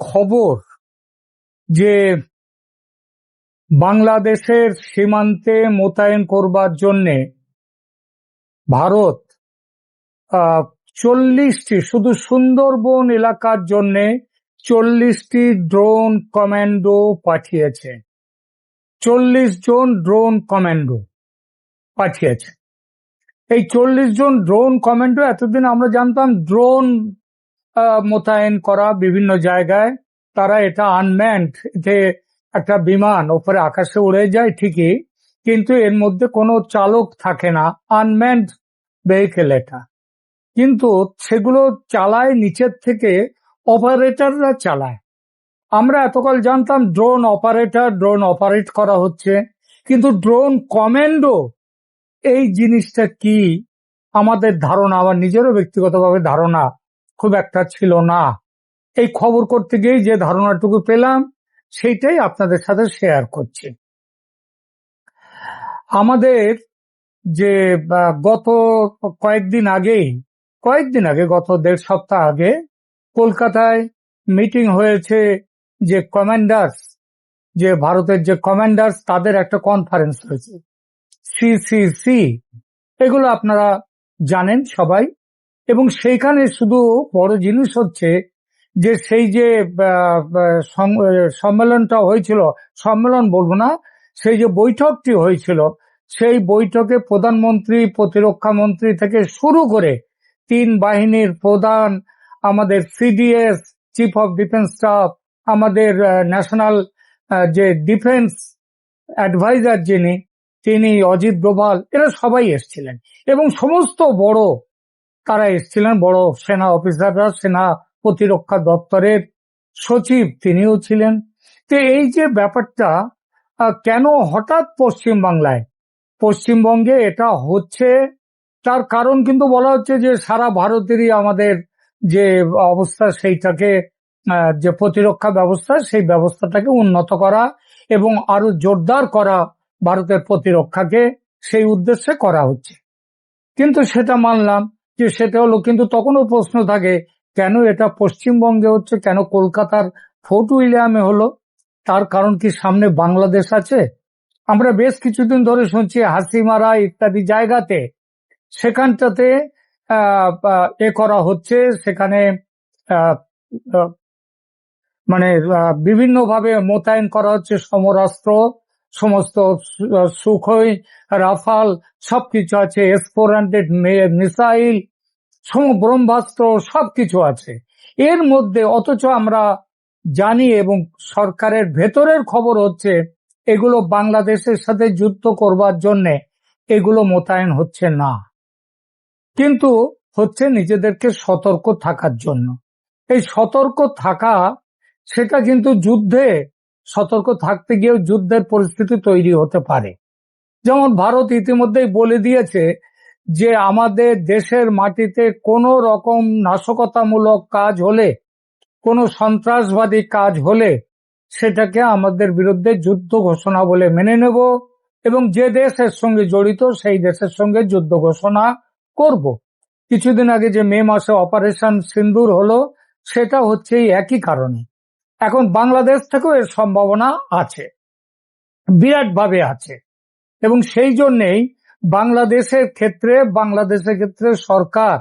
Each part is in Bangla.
খবর যে বাংলাদেশের সীমান্তে মোতায়েন করবার জন্যে ভারত চল্লিশটি, শুধু সুন্দরবন এলাকার জন্যে চল্লিশটি ড্রোন কমান্ডো পাঠিয়েছে। চল্লিশ জন ড্রোন কমান্ডো পাঠিয়েছে। এই চল্লিশ জন ড্রোন কমান্ডো, এতদিন আমরা জানতাম ড্রোন মোতায়েন করা বিভিন্ন জায়গায়, তারা এটা আনম্যান্ড যে একটা বিমান ওপরে আকাশে উড়ে যায় ঠিকই, কিন্তু এর মধ্যে কোনো চালক থাকে না আনম্যান্ড ভেহিকেল এটা। কিন্তু সেগুলো চালায় নিচের থেকে অপারেটররা চালায়। আমরা এতকাল জানতাম ড্রোন অপারেটর ড্রোন অপারেট করা হচ্ছে, কিন্তু ড্রোন কমান্ডো এই জিনিসটা কি? আমাদের ধারণা, আমার নিজেরও ব্যক্তিগতভাবে ধারণা খুব একটা ছিল না। এই খবর করতে গিয়ে যে ধারণাটুকু পেলাম, সেইটাই আপনাদের সাথে শেয়ার করছি। আমাদের যে গত কয়েকদিন আগেই, কয়েকদিন আগে, গত দেড় সপ্তাহ আগে, কলকাতায় মিটিং হয়েছে যে কমান্ডার্স যে ভারতের যে কমান্ডার্স তাদের একটা কনফারেন্স হয়েছে। সিসিসি এগুলো আপনারা জানেন সবাই। এবং সেইখানে শুধু বড় জিনিস হচ্ছে যে সেই যে সম্মেলনটা হয়েছিল, সম্মেলন বলব না, সেই যে বৈঠকটি হয়েছিল, সেই বৈঠকে প্রধানমন্ত্রী, প্রতিরক্ষা মন্ত্রী থেকে শুরু করে তিন বাহিনীর প্রধান, আমাদের CDS, chief of defence staff, আমাদের ন্যাশনাল যে ডিফেন্স অ্যাডভাইজার যিনি, তিনি অজিত ডোভাল, এরা সবাই এসছিলেন। এবং সমস্ত বড় তারা এসছিলেন বড় সেনা অফিসাররা, সেনা প্রতিরক্ষা দপ্তরের সচিব তিনিও ছিলেন। তো এই যে ব্যাপারটা কেন হঠাৎ পশ্চিম বাংলায়? পশ্চিমবঙ্গে এটা হচ্ছে, তার কারণ কিন্তু বলা হচ্ছে যে সারা ভারতেরই আমাদের যে অবস্থা সেইটাকে যে প্রতিরক্ষা ব্যবস্থা, সেই ব্যবস্থাটাকে উন্নত করা এবং আরও জোরদার করা ভারতের প্রতিরক্ষাকে সেই উদ্দেশ্যে করা হচ্ছে। কিন্তু সেটা মানলাম। যে সেটা হলো, কিন্তু তখনও প্রশ্ন থাকে, কেন এটা পশ্চিমবঙ্গে হচ্ছে, কেন কলকাতার ফোর্ট উইলিয়ামে হলো? তার কারণ কি সামনে বাংলাদেশ আছে? আমরা বেশ কিছুদিন ধরে শুনছি, হাসিমারা ইত্যাদি জায়গাতে। সেখানটাতে এ করা হচ্ছে, সেখানে মানে বিভিন্নভাবে মোতায়েন করা হচ্ছে সমরাস্ত্র। সমস্ত সুখই, রাফাল, সবকিছু আছে, এস ফোর হান্ড্রেড মিসাইল ব্রহ্মাস্ত্র সবকিছু আছে। এর মধ্যে অথচ আমরা জানি এবং সরকারের ভেতরের খবর হচ্ছে, এগুলো বাংলাদেশের সাথে যুদ্ধ করবার জন্যে এগুলো মোতায়েন হচ্ছে না। কিন্তু হচ্ছে নিজেদেরকে সতর্ক থাকার জন্য। এই সতর্ক থাকা, সেটা কিন্তু যুদ্ধে সতর্ক থাকতে গিয়েও যুদ্ধের পরিস্থিতি তৈরি হতে পারে যেমন ভারত ইতিমধ্যেই বলে দিয়েছে যে, আমাদের দেশের মাটিতে কোনো রকম নাশকতামূলক কাজ হলে, কোনো সন্ত্রাসবাদী কাজ হলে, সেটাকে আমাদের বিরুদ্ধে যুদ্ধ ঘোষণা বলে মেনে নেব এবং যে দেশের সঙ্গে জড়িত, সেই দেশের সঙ্গে যুদ্ধ ঘোষণা করব। কিছুদিন আগে যে মে মাসে অপারেশন সিন্দুর হলো, সেটা হচ্ছে একই কারণে এখন বাংলাদেশ থেকেও এর সম্ভাবনা আছে। বিরাটভাবে আছে। এবং সেই জন্যেই বাংলাদেশের ক্ষেত্রে বাংলাদেশের ক্ষেত্রে সরকার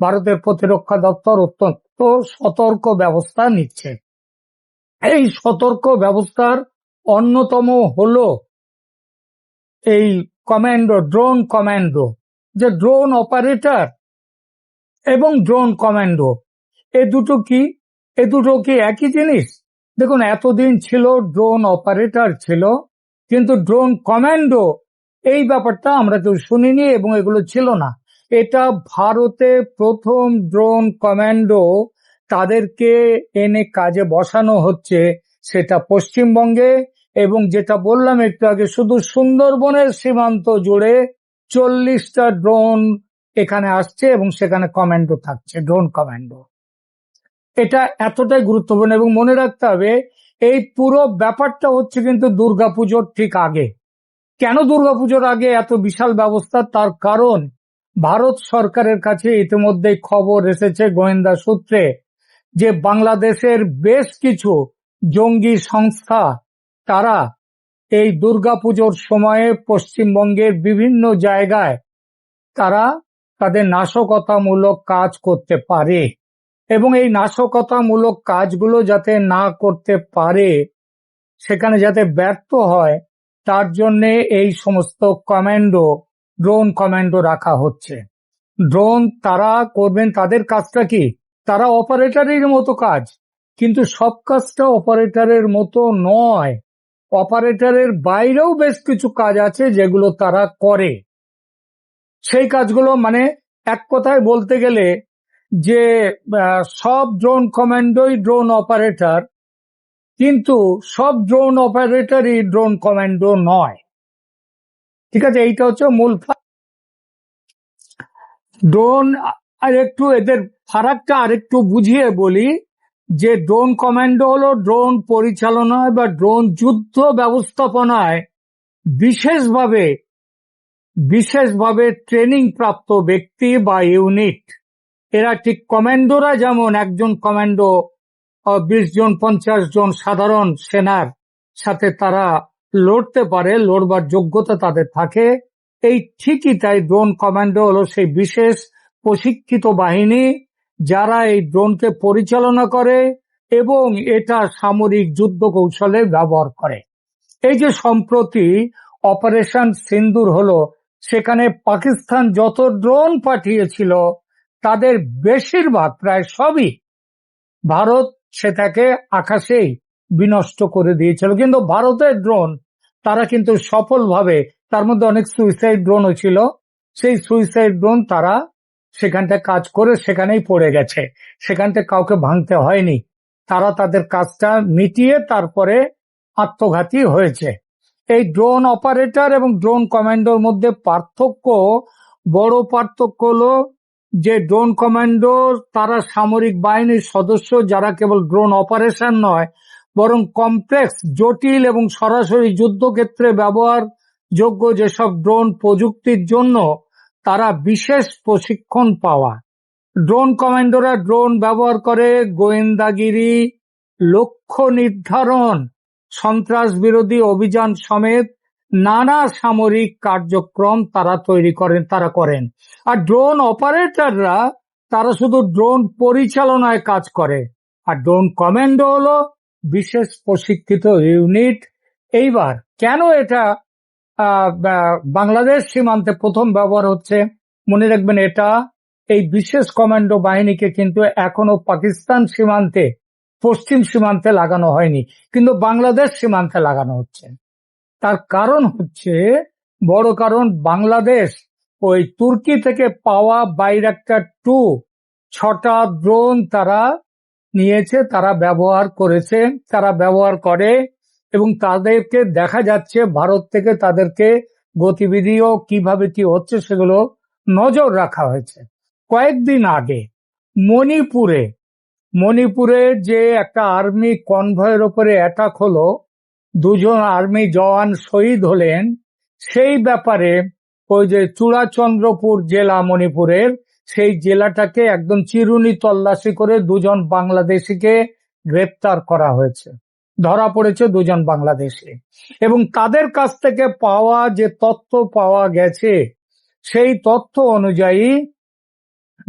ভারতের প্রতিরক্ষা দপ্তর অত্যন্ত সতর্ক ব্যবস্থা নিচ্ছে। এই সতর্ক ব্যবস্থার অন্যতম হল এই কমান্ডো, ড্রোন কমান্ডো। যে ড্রোন অপারেটর এবং ড্রোন কমান্ডো, এ দুটো কি এ দুটো কি একই জিনিস? দেখুন, এতদিন ছিল ড্রোন অপারেটর ছিল, কিন্তু ড্রোন কমান্ডো এই ব্যাপারটা আমরা কেউ শুনিনি এবং এগুলো ছিল না। এটা ভারতে প্রথম ড্রোন কমান্ডো তাদেরকে এনে কাজে বসানো হচ্ছে সেটা পশ্চিমবঙ্গে এবং যেটা বললাম একটু আগে, শুধু সুন্দরবনের সীমান্ত জুড়ে চল্লিশটা ড্রোন এখানে আসছে এবং সেখানে কমান্ডো থাকছে ড্রোন কমান্ডো এটা এতটাই গুরুত্বপূর্ণ এবং মনে রাখতে হবে, এই পুরো ব্যাপারটা হচ্ছে কিন্তু দুর্গাপুজোর ঠিক আগে। কেন দুর্গাপুজোর আগে এত বিশাল ব্যবস্থা? তার কারণ ভারত সরকারের কাছে ইতিমধ্যে খবর এসেছে গোয়েন্দা সূত্রে যে বাংলাদেশের বেশ কিছু জঙ্গি সংস্থা, তারা এই দুর্গাপুজোর সময়ে পশ্চিমবঙ্গের বিভিন্ন জায়গায় তারা তাদের নাশকতামূলক কাজ করতে পারে। এবং এই নাশকতামূলক কাজগুলো যাতে না করতে পারে, সেখানে যাতে ব্যর্থ হয়, তার জন্যে এই সমস্ত কমান্ডো, ড্রোন কমান্ডো রাখা হচ্ছে। ড্রোন তারা করবেন তাদের কাজটা কি? তারা অপারেটরের মতো কাজ, কিন্তু সব কাজটা অপারেটরের মতো নয়। অপারেটরের বাইরেও বেশ কিছু কাজ আছে যেগুলো তারা করে। সেই কাজগুলো মানে এক কথায় বলতে গেলে যে সব ড্রোন কমান্ডোই ড্রোন অপারেটর কিন্তু সব ড্রোন অপারেটরই ড্রোন কমান্ডো নয়। ঠিক আছে? এইটা হচ্ছে মূল ড্রোন আর একটু এদের ফারাকটা আরেকটু বুঝিয়ে বলি, যে ড্রোন কমান্ডো হলো ড্রোন পরিচালনায় বা ড্রোন যুদ্ধ ব্যবস্থাপনায় বিশেষভাবে বিশেষভাবে ট্রেনিং প্রাপ্ত ব্যক্তি বা ইউনিট এরা ঠিক কমান্ডোরা যেমন একজন কমান্ডো বিশ জন, পঞ্চাশ জন সাধারণ সেনার সাথে তারা লড়তে পারে, লড়বার যোগ্যতা তাদের থাকে। এই ঠিকই তাই ড্রোন কমান্ডো হলো সেই বিশেষ প্রশিক্ষিত বাহিনী যারা এই ড্রোনকে পরিচালনা করে এবং এটা সামরিক যুদ্ধ কৌশলে ব্যবহার করে। এই যে সম্প্রতি অপারেশন সিন্দুর হলো, সেখানে পাকিস্তান যত ড্রোন পাঠিয়েছিল তাদের বেশিরভাগ প্রায় সবই ভারত সেটাকে আকাশেই বিনষ্ট করে দিয়েছিল। কিন্তু ভারতের ড্রোন তারা কিন্তু সফলভাবে, তার মধ্যে অনেক সুইসাইড ড্রোনও ছিল। সেই সুইসাইড ড্রোন তারা সেখানটা কাজ করে সেখানেই পড়ে গেছে। সেখানটা কাউকে ভাঙতে হয়নি। তারা তাদের কাজটা মিটিয়ে তারপরে আত্মঘাতী হয়েছে। এই ড্রোন অপারেটর এবং ড্রোন কমান্ডোর মধ্যে পার্থক্য, বড় পার্থক্য হলো যে ড্রোন কমান্ডো, তারা সামরিক বাহিনীর সদস্য যারা কেবল ড্রোন অপারেশন নয়, বরং কমপ্লেক্স, জটিল এবং সরাসরি যুদ্ধক্ষেত্রে ব্যবহার যোগ্য যেসব ড্রোন প্রযুক্তির জন্য তারা বিশেষ প্রশিক্ষণ পাওয়া। ড্রোন কমান্ডোরা ড্রোন ব্যবহার করে গোয়েন্দাগিরি, লক্ষ্য নির্ধারণ সন্ত্রাস বিরোধী অভিযান সমেত নানা সামরিক কার্যক্রম তারা তৈরি করেন, তারা করেন। আর ড্রোন অপারেটররা তারা শুধু ড্রোন পরিচালনায় কাজ করে। আর ড্রোন কমান্ডো হলো বিশেষ প্রশিক্ষিত ইউনিট এইবার কেন এটা বাংলাদেশ সীমান্তে প্রথম ব্যবহার হচ্ছে? মনে রাখবেন এটা, এই বিশেষ কমান্ডো বাহিনীকে কিন্তু এখনও পাকিস্তান সীমান্তে, পশ্চিম সীমান্তে লাগানো হয়নি। কিন্তু বাংলাদেশ সীমান্তে লাগানো হচ্ছে। তার কারণ হচ্ছে, বড় কারণ বাংলাদেশ ওই তুর্কি থেকে পাওয়া বাইরাক্টার টু ছটা ড্রোন তারা নিয়েছে, তারা ব্যবহার করেছে, তারা ব্যবহার করে এবং তাদেরকে দেখা যাচ্ছে ভারত থেকে তাদেরকে গতিবিধিও কীভাবে কি হচ্ছে সেগুলো নজর রাখা হয়েছে। কয়েকদিন আগে মণিপুরে মণিপুরে যে একটা আর্মি কনভয়ের ওপরে অ্যাটাক হলো দুজন আর্মি জওয়ান শহীদ হলেন। সেই ব্যাপারে ওই যে চূড়াচন্দ্রপুর জেলা মণিপুরের সেই জেলাটাকে একদম চিরুনি তল্লাশি করে দুজন বাংলাদেশিকে গ্রেপ্তার করা হয়েছে। ধরা পড়েছে দুজন বাংলাদেশি। এবং তাদের কাছ থেকে পাওয়া যে তথ্য পাওয়া গেছে, সেই তথ্য অনুযায়ী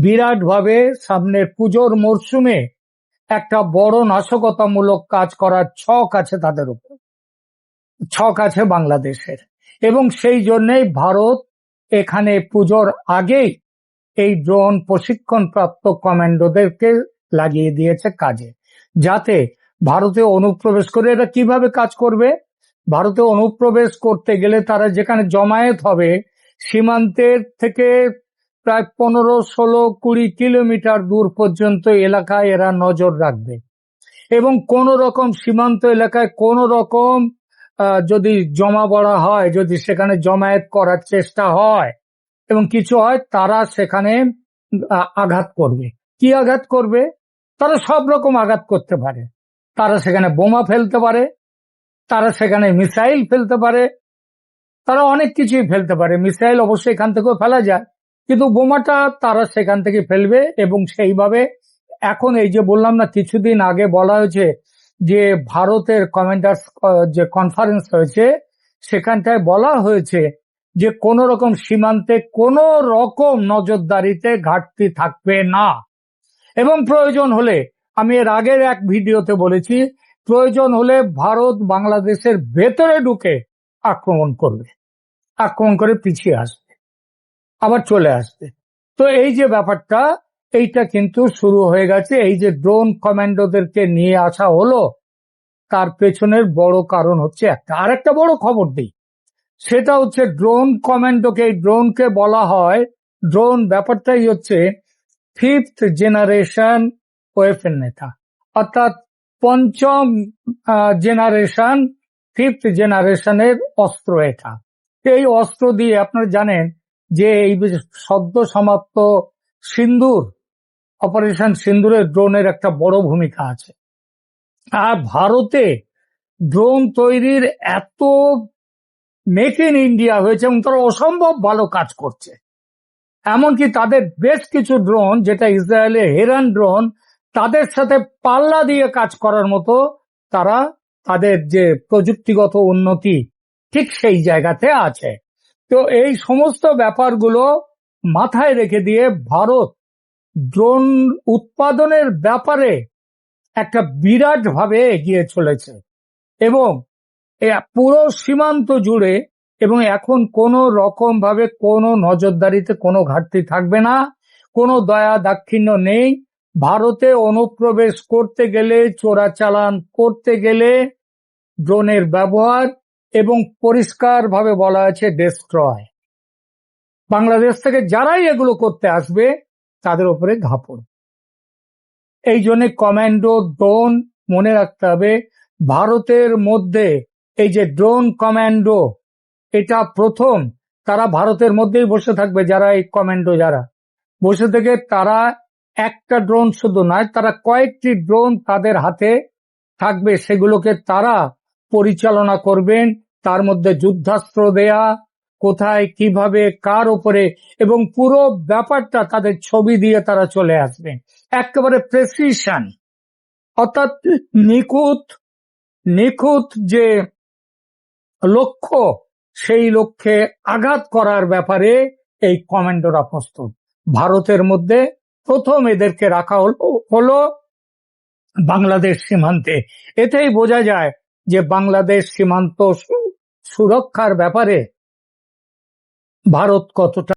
বিরাটভাবে সামনের পুজোর মরশুমে একটা বড় নাশকতামূলক কাজ করার ছক আছে তাদের উপর। ছক আছে বাংলাদেশের। এবং সেই জন্যই ভারত এখানে পুজোর আগেই এই ড্রোন প্রশিক্ষণ প্রাপ্ত কমান্ডোদেরকে লাগিয়ে দিয়েছে কাজে। যাতে ভারতে অনুপ্রবেশ করে এরা কীভাবে কাজ করবে? ভারতে অনুপ্রবেশ করতে গেলে তারা যেখানে জমায়েত হবে, সীমান্তের থেকে প্রায় পনেরো, ষোলো, কুড়ি কিলোমিটার দূর পর্যন্ত এলাকায় এরা নজর রাখবে। এবং কোন রকম সীমান্ত এলাকায় কোন রকম যদি জমা বড়া হয়, যদি সেখানে জমায়েত করার চেষ্টা হয় এবং কিছু হয়, তারা সেখানে আঘাত করবে। কি আঘাত করবে? তারা সব রকম আঘাত করতে পারে। তারা সেখানে বোমা ফেলতে পারে, তারা সেখানে মিসাইল ফেলতে পারে, তারা অনেক কিছুই ফেলতে পারে। মিসাইল অবশ্যই এখান থেকেও ফেলা যায়, কিন্তু বোমাটা তারা সেখান থেকে ফেলবে এবং সেইভাবে এখন এই যে বললাম না, কিছুদিন আগে বলা হয়েছে যে ভারতের কমান্ডার্স যে কনফারেন্স হয়েছে, সেখানটায় বলা হয়েছে যে কোন রকম সীমান্তে কোন রকম নজরদারিতে ঘাটতি থাকবে না। এবং প্রয়োজন হলে, আমি এর আগের এক ভিডিওতে বলেছি, প্রয়োজন হলে ভারত বাংলাদেশের ভেতরে ঢুকে আক্রমণ করবে। আক্রমণ করে পিছিয়ে আসবে। আবার চলে আসবে। তো এই যে ব্যাপারটা এইটা কিন্তু শুরু হয়ে গেছে। এই যে ড্রোন কমান্ডোদেরকে নিয়ে আসা হলো, তার পেছনের বড় কারণ হচ্ছে একটা। আর একটা বড় খবর দিই, সেটা হচ্ছে ড্রোন কমান্ডোকে এই ড্রোনকে বলা হয় ড্রোন ব্যাপারটাই হচ্ছে ফিফথ জেনারেশন ওয়েফেন নেতা। অর্থাৎ পঞ্চম জেনারেশন ফিফথ জেনারেশনের অস্ত্র এটা। এই অস্ত্র দিয়ে আপনারা জানেন যে এই সদ্য সমাপ্ত সিন্দুর অপারেশন সিন্দুরের ড্রোনের একটা বড় ভূমিকা আছে। আর ভারতে ড্রোন তৈরির এত মেক ইন ইন্ডিয়া হয়েছে এবং তারা অসম্ভব ভালো কাজ করছে। এমনকি তাদের বেশ কিছু ড্রোন যেটা ইসরায়েলের হেরান ড্রোন তাদের সাথে পাল্লা দিয়ে কাজ করার মতো তারা তাদের যে প্রযুক্তিগত উন্নতি ঠিক সেই জায়গাতে আছে। তো এই সমস্ত ব্যাপারগুলো মাথায় রেখে দিয়ে ভারত ড্রোন উৎপাদনের ব্যাপারে একটা বিরাট ভাবে এগিয়ে চলেছে এবং পুরো সীমান্ত জুড়ে এবং এখন কোনো রকম ভাবে কোনো নজরদারিতে কোনো ঘাটতি থাকবে না, কোনো দয়া দাক্ষিণ্য নেই। ভারতে অনুপ্রবেশ করতে গেলে, চোরাচালান করতে গেলে ড্রোনের ব্যবহার এবং পরিষ্কারভাবে বলা আছে ডেস্ট্রয় বাংলাদেশ থেকে যারাই এগুলো করতে আসবে তাদের ওপরে ঘাপড় এই জন্য কমান্ডো ড্রোন মনে রাখতে হবে, ভারতের মধ্যে এই যে ড্রোন কমান্ডো এটা প্রথম তারা ভারতের মধ্যেই বসে থাকবে, যারা এই কমান্ডো যারা। বসে থেকে তারা একটা ড্রোন শুধু নয়, তারা কয়েকটি ড্রোন তাদের হাতে থাকবে, সেগুলোকে তারা পরিচালনা করবেন, তার মধ্যে যুদ্ধাস্ত্র দেয়া কোথায়, কীভাবে, কার ওপরে এবং পুরো ব্যাপারটা তাদের ছবি দিয়ে তারা চলে আসবে। একেবারে প্রেসিশন অর্থাৎ নিখুঁত নিখুঁত যে লক্ষ্য, সেই লক্ষ্যে আঘাত করার ব্যাপারে এই কমান্ডোরা প্রস্তুত। ভারতের মধ্যে প্রথম এদেরকে রাখা হলো বাংলাদেশ সীমান্তে। এতেই বোঝা যায় যে বাংলাদেশ সীমান্ত সুরক্ষার ব্যাপারে ভারত কতটা